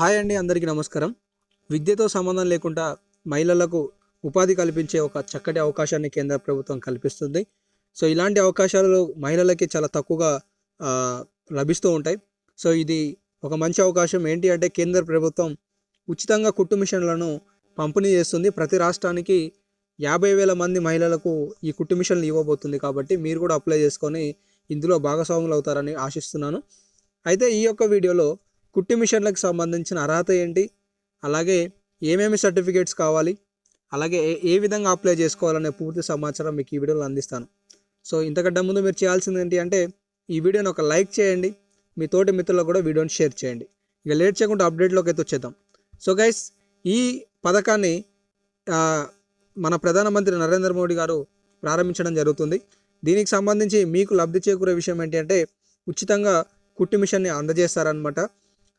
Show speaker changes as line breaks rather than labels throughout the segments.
Hi అండి అందరికీ నమస్కారం. విద్యతో సంబంధం లేకుండా మహిళలకు ఉపాధి కల్పించే ఒక చక్కటి అవకాశాన్ని కేంద్ర ప్రభుత్వం కల్పిస్తుంది. సో ఇలాంటి అవకాశాలు మహిళలకి చాలా తక్కువగా లభిస్తూ ఉంటాయి. సో ఇది ఒక మంచి అవకాశం. ఏంటి అంటే కేంద్ర ప్రభుత్వం ఉచితంగా కుట్టు మిషన్లను పంపిణీ చేస్తుంది. ప్రతి రాష్ట్రానికి యాభై వేల మంది మహిళలకు ఈ కుట్టు మిషన్లు ఇవ్వబోతుంది కాబట్టి మీరు కూడా అప్లై చేసుకొని ఇందులో భాగస్వాములు అవుతారని ఆశిస్తున్నాను. అయితే ఈ యొక్క వీడియోలో కుట్టి మిషన్లకు సంబంధించిన అర్హత ఏంటి? అలాగే ఏమేమి సర్టిఫికేట్స్ కావాలి? అలాగే ఏ ఏ విధంగా అప్లై చేసుకోవాలనే పూర్తి సమాచారం మీకు ఈ వీడియోలో అందిస్తాను. సో ఇంతకంటే ముందు మీరు చేయాల్సింది ఏంటి అంటే ఈ వీడియోని ఒక లైక్ చేయండి. మీ తోటి మిత్రులకు కూడా వీడియోని షేర్ చేయండి. ఇక లేట్ చేయకుండా అప్డేట్లోకి అయితే వచ్చేద్దాం. సో గైస్ ఈ పథకాన్ని మన ప్రధానమంత్రి నరేంద్ర మోడీ గారు ప్రారంభించడం జరుగుతుంది. దీనికి సంబంధించి మీకు లబ్ధి చేకూరే విషయం ఏంటి అంటే ఉచితంగా కుట్టి మిషన్ని అందజేస్తారనమాట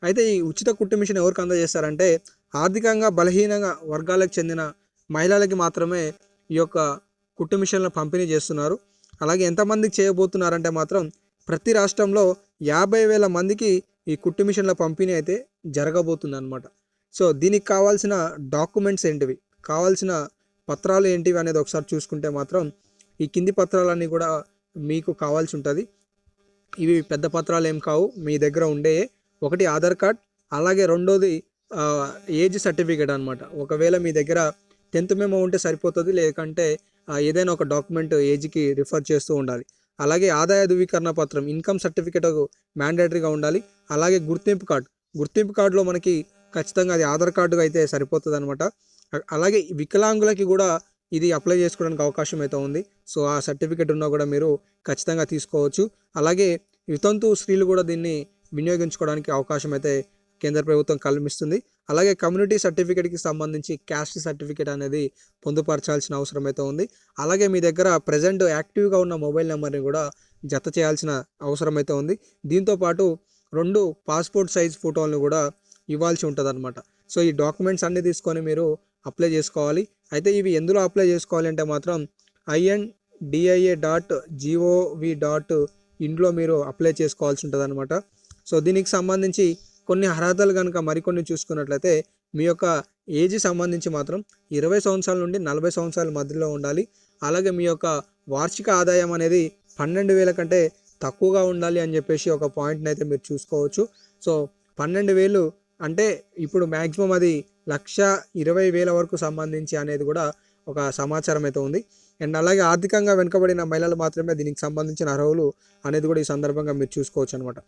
అయితే ఈ ఉచిత కుట్టు మిషన్ ఎవరికి అందజేస్తారంటే ఆర్థికంగా బలహీనంగా వర్గాలకు చెందిన మహిళలకి మాత్రమే ఈ యొక్క కుట్టు మిషన్లను పంపిణీ చేస్తున్నారు. అలాగే ఎంతమందికి చేయబోతున్నారంటే మాత్రం ప్రతి రాష్ట్రంలో యాభై వేల మందికి ఈ కుట్టు మిషన్ల పంపిణీ అయితే జరగబోతుంది అనమాట సో దీనికి కావాల్సిన డాక్యుమెంట్స్ ఏంటివి? కావాల్సిన పత్రాలు ఏంటివి అనేది ఒకసారి చూసుకుంటే మాత్రం ఈ కింది పత్రాలన్నీ కూడా మీకు కావాల్సి ఉంటుంది. ఇవి పెద్ద పత్రాలు ఏం కావు. మీ దగ్గర ఉండే ఒకటి ఆధార్ కార్డ్ అలాగే రెండోది ఏజ్ సర్టిఫికేట్ అనమాట ఒకవేళ మీ దగ్గర టెన్త్ మేమో ఉంటే సరిపోతుంది లేకంటే ఏదైనా ఒక డాక్యుమెంట్ ఏజ్కి రిఫర్ చేస్తూ ఉండాలి. అలాగే ఆదాయ ధృవీకరణ పత్రం ఇన్కమ్ సర్టిఫికేట్ మ్యాండేటరీగా ఉండాలి. అలాగే గుర్తింపు కార్డు గుర్తింపు కార్డులో మనకి ఖచ్చితంగా అది ఆధార్ కార్డుగా అయితే సరిపోతుంది అనమాట అలాగే వికలాంగులకి కూడా ఇది అప్లై చేసుకోవడానికి అవకాశం అయితే ఉంది. సో ఆ సర్టిఫికేట్ ఉన్నా కూడా మీరు ఖచ్చితంగా తీసుకోవచ్చు. అలాగే వితంతు స్త్రీలు కూడా దీన్ని వినియోగించుకోవడానికి అవకాశం అయితే కేంద్ర ప్రభుత్వం కల్పిస్తుంది. అలాగే కమ్యూనిటీ సర్టిఫికేట్కి సంబంధించి క్యాస్ట్ సర్టిఫికేట్ అనేది పొందుపరచాల్సిన అవసరం అయితే ఉంది. అలాగే మీ దగ్గర ప్రజెంట్ యాక్టివ్గా ఉన్న మొబైల్ నెంబర్ని కూడా జత చేయాల్సిన అవసరం అయితే ఉంది. దీంతో పాటు రెండు పాస్పోర్ట్ సైజ్ ఫోటోలను కూడా ఇవ్వాల్సి ఉంటుంది అనమాట సో ఈ డాక్యుమెంట్స్ అన్ని తీసుకొని మీరు అప్లై చేసుకోవాలి. అయితే ఇవి ఎందులో అప్లై చేసుకోవాలి అంటే మాత్రం I N D I A dot G O V dot ఇంట్లో మీరు అప్లై చేసుకోవాల్సి ఉంటుంది అనమాట సో దీనికి సంబంధించి కొన్ని అర్హతలు కనుక మరికొన్ని చూసుకున్నట్లయితే మీ యొక్క ఏజ్ సంబంధించి మాత్రం ఇరవై సంవత్సరాల నుండి నలభై సంవత్సరాల మధ్యలో ఉండాలి. అలాగే మీ యొక్క వార్షిక ఆదాయం అనేది పన్నెండు వేల కంటే తక్కువగా ఉండాలి అని చెప్పేసి ఒక పాయింట్ని అయితే మీరు చూసుకోవచ్చు. సో పన్నెండు వేలు అంటే ఇప్పుడు మ్యాక్సిమం అది లక్ష ఇరవై వేల వరకు సంబంధించి అనేది కూడా ఒక సమాచారం అయితే ఉంది. అండ్ అలాగే ఆర్థికంగా వెనుకబడిన మహిళలు మాత్రమే దీనికి సంబంధించిన అర్హులు అనేది కూడా ఈ సందర్భంగా మీరు చూసుకోవచ్చు అనమాట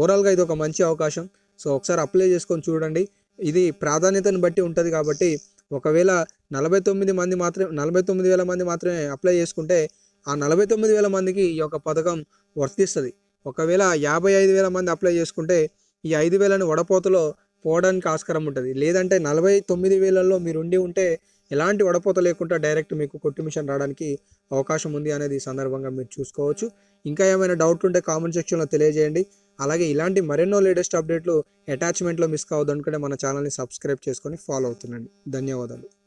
ఓవరాల్గా ఇది ఒక మంచి అవకాశం. సో ఒకసారి అప్లై చేసుకొని చూడండి. ఇది ప్రాధాన్యతను బట్టి ఉంటుంది కాబట్టి ఒకవేళ నలభై తొమ్మిది మంది మాత్రమే నలభై తొమ్మిది వేల మంది మాత్రమే అప్లై చేసుకుంటే ఆ నలభై తొమ్మిది వేల మందికి ఈ యొక్క పథకం వర్తిస్తుంది. ఒకవేళ యాభై ఐదు వేల మంది అప్లై చేసుకుంటే ఈ ఐదు వేలను వడపోతలో పోవడానికి ఆస్కారం ఉంటుంది. లేదంటే నలభై తొమ్మిది వేలలో మీరు ఉండి ఉంటే ఎలాంటి వడపోత లేకుండా డైరెక్ట్ మీకు కొట్టు మిషన్ రావడానికి అవకాశం ఉంది అనేది ఈ సందర్భంగా మీరు చూసుకోవచ్చు. ఇంకా ఏమైనా డౌట్ ఉంటే కామెంట్ సెక్షన్లో తెలియజేయండి. అలాగే ఇలాంటి మరెన్నో లేటెస్ట్ అప్డేట్లు అటాచ్మెంట్లో మిస్ కావద్దు అనుకుంటే మన ఛానల్ని సబ్స్క్రైబ్ చేసుకొని ఫాలో అవుతుండండి. ధన్యవాదాలు.